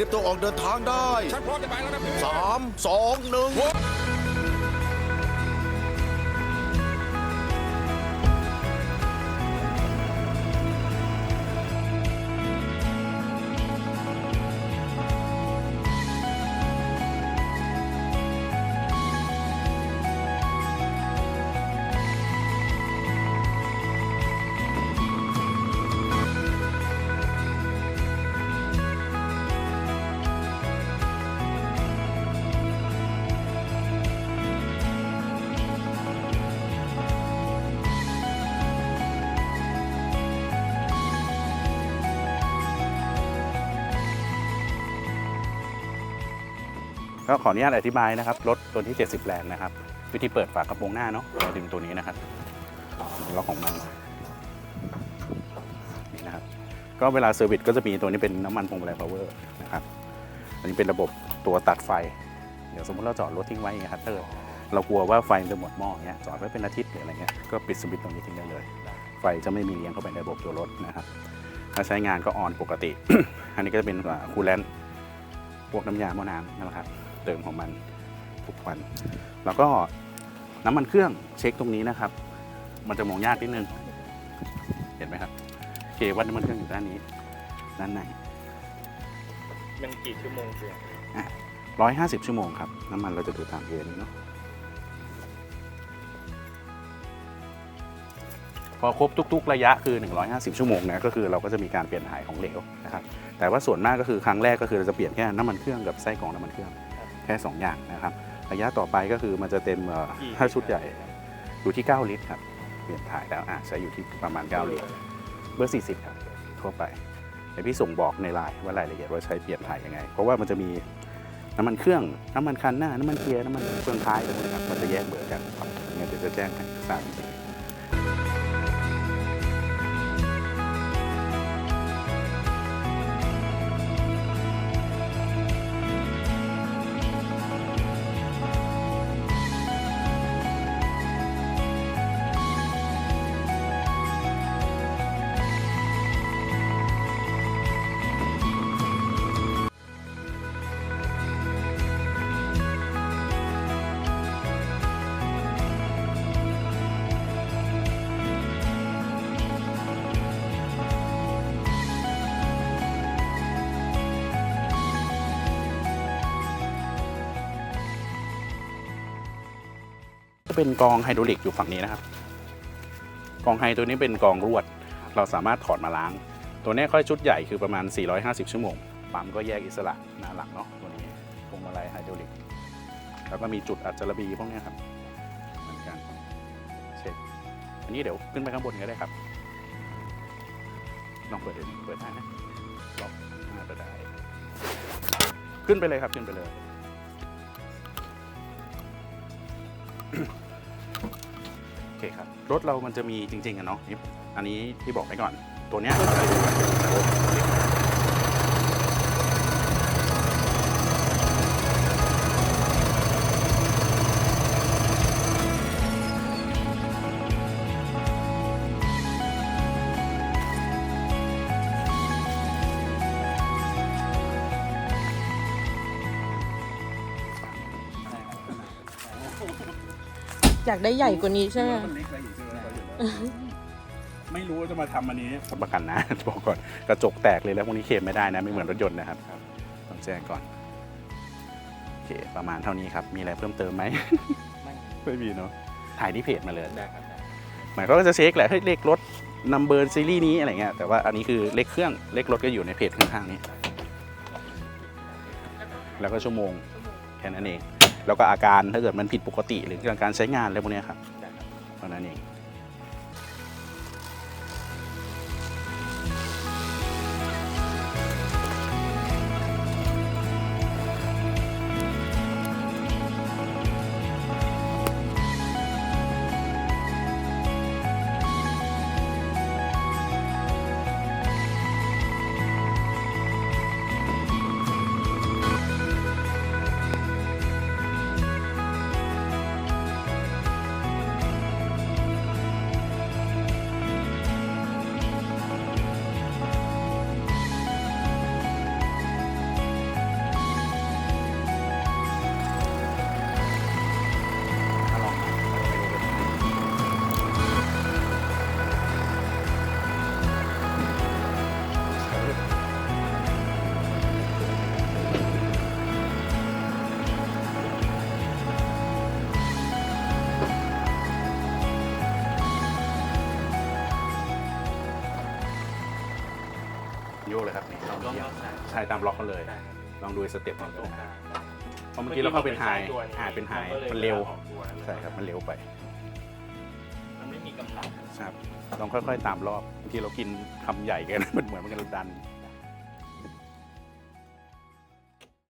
รียมตัวออกเดินทางได้ฉันพร้อมจะไปแล้วนะพี่ สามสองหนึ่ง ก็ขออนุญาตอธิบายนะครับรถตัวที่ 70 แรงนะครับ วิธีเปิดฝากระโปรงหน้าเนาะเราดึงตัวนี้นะครับล็อกของมันนี่นะครับก็เวลาเซอร์วิสก็จะมีตัวนี้เป็นน้ำมันพวงมาลัยพาวเวอร์นะครับอันนี้เป็นระบบตัวตัดไฟ เดี๋ยวสมมติเราจอดรถทิ้งไว้อย่างเงี้ยครับเตอร์เรากลัวว่าไฟจะหมดหม้ออย่างเงี้ยจอดไว้เป็นอาทิตย์หรืออะไรเงี้ยก็ปิดสวิตช์ตรงนี้ทิ้งได้เลย ไฟจะไม่มีเลี้ยงเข้าไปในระบบตัวรถนะครับถ้าใช้งานก็ออนปกติ อันนี้ก็จะเป็นคูลแลนต์พวกน้ำยาหม้อน้ำนะครับ เติมของมันทุกวัน แล้วก็น้ำมันเครื่องเช็คตรงนี้นะครับ มันจะมองยากนิดนึง เห็นไหมครับโอเควัดน้ำมันเครื่องอยู่ด้านนี้ ด้านในมันกี่ชั่วโมงเพียงร้อยห้าสิบชั่วโมงครับ น้ำมันเราจะดูตามเกณฑ์เนาะพอครบทุก ๆ ระยะคือ 150 ชั่วโมงนะก็คือเราก็จะมีการเปลี่ยนถ่ายของเหลวนะครับแต่ว่าส่วนมากก็คือครั้งแรกก็คือเราจะเปลี่ยนแค่น้ำมันเครื่องกับไส้กรองน้ำมันเครื่องแค่ 2 อย่างนะครับ ระยะต่อไปก็คือมันจะเต็มเอ่อถ้าชุดใหญ่อยู่ที่ 9 ลิตรครับเปลี่ยนถ่ายแล้วอะใช้อยู่ที่ประมาณ 9 ลิตร เบอร์ 40 ครับ ทั่วไปเดี๋ยวพี่ส่งบอกในไลน์ว่ารายละเอียดว่าใช้เปลี่ยนถ่ายยังไง เพราะว่ามันจะมีน้ำมันเครื่องน้ำมันคันหน้าน้ำมันเกียร์น้ำมันเครื่องท้ายอะไรพวกนี้ครับมันจะแยกเบอร์กันครับงั้นเดี๋ยวจะแจ้งให้ทราบ เป็นกองไฮดรอลิกอยู่ฝั่งนี้นะครับ กองไฮตัวนี้เป็นกองรวด เราสามารถถอดมาล้าง ตัวนี้ค่อยชุดใหญ่คือประมาณ 450 ชั่วโมง ปั๊มก็แยกอิสระหน้าหลังเนาะตัวนี้พวงมาลัยไฮดรอลิก แล้วก็มีจุดอัดจระบีพวกนี้ครับเหมือนกันเช็คอันนี้เดี๋ยวขึ้นไปข้างบนก็ได้ครับลองเปิดดูเปิดได้นะลอกน่าจะได้ ขึ้นไปเลยครับขึ้นไปเลย เคครับ รถเรามันจะมีจริงๆอะเนาะอันนี้ที่บอกไปก่อน ตัวเนี้ยเราจะดูกันเป็นระบบ อยากได้ใหญ่กว่านี้ใช่ไหมมันเล็กไปอยู่ใช่ไหมไม่รู้ว่าจะมาทำอันนี้ประกันนะ บอกก่อนกระจกแตกเลยแล้วพวกนี้เคลมไม่ได้นะไม่เหมือนรถยนต์นะครับต้องแจ้งก่อนโอเคประมาณเท่านี้ครับ มีอะไรเพิ่มเติมไหมไม่มีเนาะถ่ายที่เพจมาเลยได้ครับหมายก็จะเช็คแหละเฮ้ยเลขรถนัมเบอร์ซีรีส์นี้อะไรเงี้ยแต่ว่าอันนี้คือเลขเครื่องเลขรถก็อยู่ในเพจข้างๆนี้ แล้วก็ชั่วโมงแค่นั้นเอง แล้วก็อาการถ้าเกิดมันผิดปกติหรือการใช้งานอะไรพวกเนี้ยครับเท่านั้นเอง โยกเลยครับนี่ลองลองเหยียบลองใส่ใช่ตามล็อกเขาเลยได้ลองดูสเต็ปหตรนึ่งงกนะลางเพราะเมื่อกี้เราเข้าเป็นไฮมื่อกี้อ่าเป็นไฮก็ลยมันเร็วออกตัวใช่ครับมันเร็วไปมันไม่มีกำลังครับลองค่อย ๆ ตามรอบบางทีเรากินคำใหญ่เกันมันเหมือนมันกำลันดัน